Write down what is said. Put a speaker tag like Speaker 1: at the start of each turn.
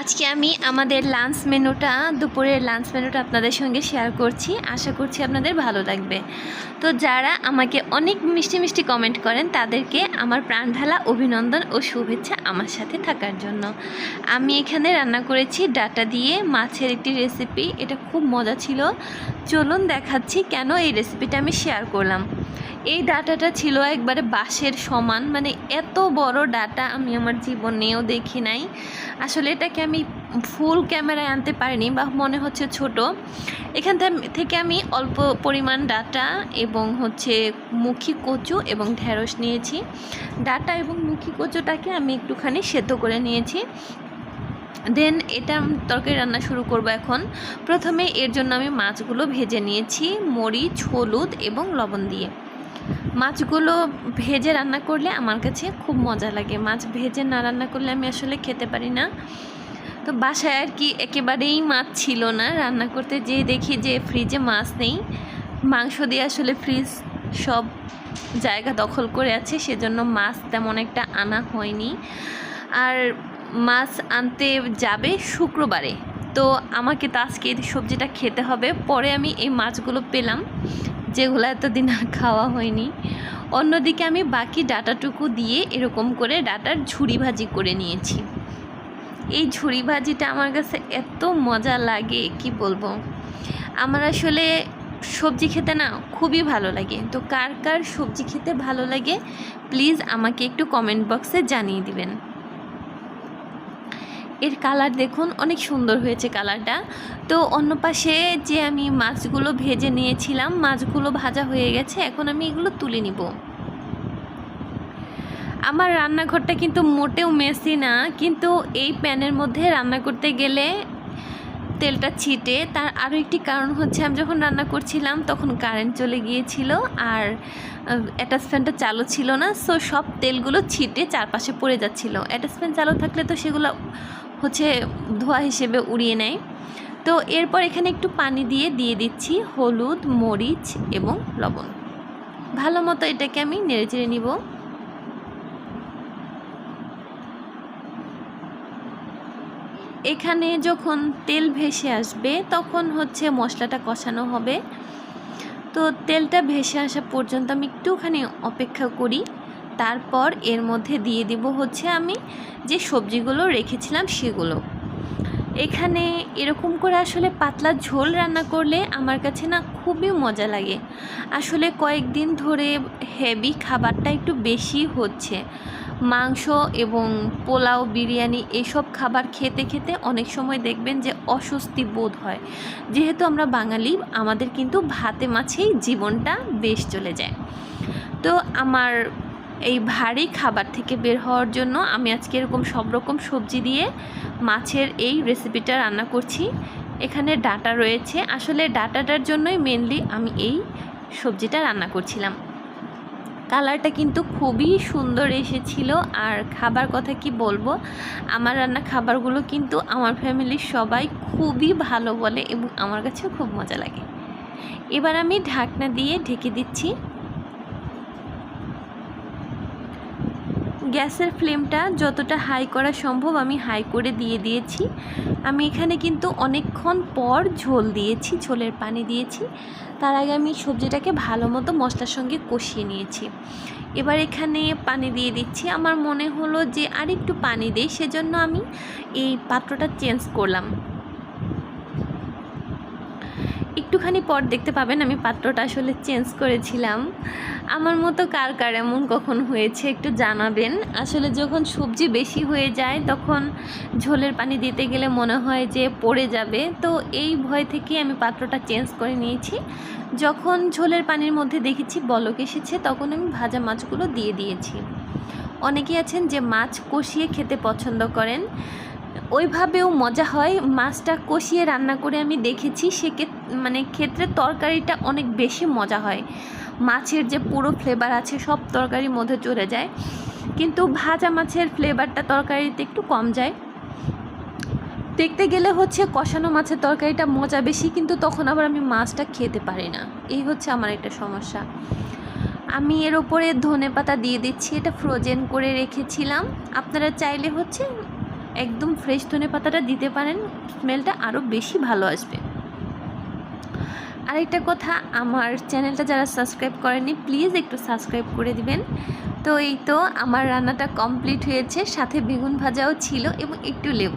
Speaker 1: আজকে আমি আমাদের লাঞ্চ মেনুটা দুপুরের লাঞ্চ মেনুটা আপনাদের সঙ্গে শেয়ার করছি। আশা করছি আপনাদের ভালো লাগবে। তো যারা আমাকে অনেক মিষ্টি মিষ্টি কমেন্ট করেন, তাদেরকে আমার প্রাণ ঢালা অভিনন্দন ও শুভেচ্ছা আমার সাথে থাকার জন্য। আমি এখানে রান্না করেছি ডাটা দিয়ে মাছের একটি রেসিপি এটা খুব মজা ছিল। চলুন দেখাচ্ছি কেন এই রেসিপিটা আমি শেয়ার করলাম। এই ডাটাটা ছিল একবারে বাঁশের সমান। মানে এত বড় ডাটা আমি আমার জীবনেও দেখি নাই। আসলে এটাকে আমি ফুল ক্যামেরায় আনতে পারিনি বা মনে হচ্ছে ছোট। এখান থেকে আমি অল্প পরিমাণ ডাটা এবং হচ্ছে মুখি কচু এবং ঢেঁড়স নিয়েছি। ডাটা এবং মুখি কচুটাকে আমি একটুখানি সেদ্ধ করে নিয়েছি। দেন এটা তরকারি রান্না শুরু করব এখন। প্রথমে এর জন্য আমি মাছগুলো ভেজে নিয়েছি, মরিচ, হলুদ এবং লবণ দিয়ে। মাছগুলো ভেজে রান্না করলে আমার কাছে খুব মজা লাগে। মাছ ভেজে না রান্না করলে আমি আসলে খেতে পারি না। তো বাসায় আর কি একেবারেই মাছ ছিল না। রান্না করতে যেয়ে দেখি যে ফ্রিজে মাছ নেই। মাংস দিয়ে আসলে ফ্রিজ সব জায়গা দখল করে আছে, সেজন্য মাছ তেমন একটা আনা হয়নি। আর মাছ আনতে যাবে শুক্রবারে। তো আমাকে তো আজকে সবজিটা খেতে হবে। পরে আমি এই মাছগুলো পেলাম। যেগুলো এতদিন আর খাওয়া হয়নি। অন্যদিকে আমি বাকি ডাটাটুকু দিয়ে এরকম করে ডাটার ঝুড়ি ভাজি করে নিয়েছি। এই ঝুড়ি ভাজিটা আমার কাছে এত মজা লাগে, কি বলব? আমার আসলে সবজি খেতে না খুবই ভালো লাগে। তো কার কার সবজি খেতে ভালো লাগে, প্লিজ আমাকে একটু কমেন্ট বক্সে জানিয়ে দিবেন। এর কালার দেখুন, অনেক সুন্দর হয়েছে কালারটা। তো অন্য পাশে যে আমি মাছগুলো ভেজে নিয়েছিলাম, মাছগুলো ভাজা হয়ে গেছে, এখন আমি এগুলো তুলে নিব। আমার রান্নাঘরটা কিন্তু মোটেও মেসি না, কিন্তু এই প্যানের মধ্যে রান্না করতে গেলে তেলটা ছিটে। তার আরও একটি কারণ হচ্ছে, আমি যখন রান্না করছিলাম, তখন কারেন্ট চলে গিয়েছিল আর অ্যাটাচমেন্টটা চালু ছিল না সো সব তেলগুলো ছিটে চারপাশে পড়ে যাচ্ছিল। অ্যাটাচমেন্ট চালু থাকলে তো সেগুলো হচ্ছে ধোয়া হিসেবে উড়িয়ে নেয়। তো এরপর এখানে একটু পানি দিয়ে দিয়ে দিচ্ছি হলুদ, মরিচ এবং লবণ। ভালো মতো এটাকে আমি নেড়ে চেড়ে নিব। এখানে যখন তেল ভেসে আসবে তখন হচ্ছে মশলাটা কষানো হবে। তো তেলটা ভেসে আসা পর্যন্ত আমি একটুখানি অপেক্ষা করি। তারপর এর মধ্যে দিয়ে দিব হচ্ছে আমি যে সবজিগুলো রেখেছিলাম সেগুলো। এখানে এরকম করে আসলে পাতলা ঝোল রান্না করলে আমার কাছে না খুবই মজা লাগে। আসলে কয়েকদিন ধরে হেভি খাবারটা একটু বেশি হচ্ছে। মাংস এবং পোলাও, বিরিয়ানি এসব খাবার খেতে খেতে অনেক সময় দেখবেন যে অস্বস্তি বোধ হয়। যেহেতু আমরা বাঙালি, আমাদের কিন্তু ভাতে মাছেই জীবনটা বেশ চলে যায়। তো আমার এই ভারী খাবার থেকে বের হওয়ার জন্য আমি আজকে এরকম সব রকম সবজি দিয়ে মাছের এই রেসিপিটা রান্না করছি। এখানে ডাটা রয়েছে। আসলে ডাটাটার জন্যই মেনলি আমি এই সবজিটা রান্না করছিলাম। কালারটা কিন্তু খুবই সুন্দর এসেছিল। আর খাবার কথা কি বলব? আমার রান্না খাবারগুলো কিন্তু আমার ফ্যামিলির সবাই খুবই ভালো বলে এবং আমার কাছেও খুব মজা লাগে। এবার আমি ঢাকনা দিয়ে ঢেকে দিচ্ছি। গ্যাসের ফ্লেমটা যতটা হাই করা সম্ভব আমি হাই করে দিয়ে দিয়েছি। আমি এখানে কিন্তু অনেকক্ষণ পর ঝোল দিয়েছি, ঝোলের পানি দিয়েছি। তার আগে আমি সবজিটাকে ভালো মতো মশলার সঙ্গে কষিয়ে নিয়েছি। এবার এখানে পানি দিয়ে দিচ্ছি। আমার মনে হলো যে আর একটু পানি দিই, সেজন্য আমি এই পাত্রটা চেঞ্জ করলাম। একটুখানি পর দেখতে পাবেন, আমি পাত্রটা আসলে চেঞ্জ করেছিলাম। আমার মতো কার কার এমন কখন হয়েছে একটু জানাবেন। আসলে যখন সবজি বেশি হয়ে যায়, তখন ঝোলের পানি দিতে গেলে মনে হয় যে পড়ে যাবে। তো এই ভয় থেকে আমি পাত্রটা চেঞ্জ করে নিয়েছি। যখন ঝোলের পানির মধ্যে দেখেছি বলক এসেছে, তখন আমি ভাজা মাছগুলো দিয়ে দিয়েছি। অনেকেই আছেন যে মাছ কষিয়ে খেতে পছন্দ করেন। ওইভাবেও মজা হয়। মাছটা কষিয়ে রান্না করে আমি দেখেছি, সে মানে ক্ষেত্রে তরকারিটা অনেক বেশি মজা হয়। মাছের যে পুরো ফ্লেভার আছে, সব তরকারির মধ্যে চলে যায়। কিন্তু ভাজা মাছের ফ্লেভারটা তরকারিতে একটু কম যায়। দেখতে গেলে হচ্ছে কষানো মাছের তরকারিটা মজা বেশি, কিন্তু তখন আবার আমি মাছটা খেতে পারি না। এই হচ্ছে আমার একটা সমস্যা। আমি এর ওপরে ধনে পাতা দিয়ে দিচ্ছি, এটা ফ্রোজেন করে রেখেছিলাম। আপনারা চাইলে হচ্ছে একদম ফ্রেশ ধনে পাতাটা দিতে পারেন, স্মেলটা আরও বেশি ভালো আসবে। আরেকটা কথা, আমার চ্যানেলটা যারা সাবস্ক্রাইব করেনি প্লিজ একটু সাবস্ক্রাইব করে দিবেন। তো এই তো, আমার রান্নাটা কমপ্লিট হয়েছে, সাথে বেগুন ভাজাও ছিল এবং একটু লেবু।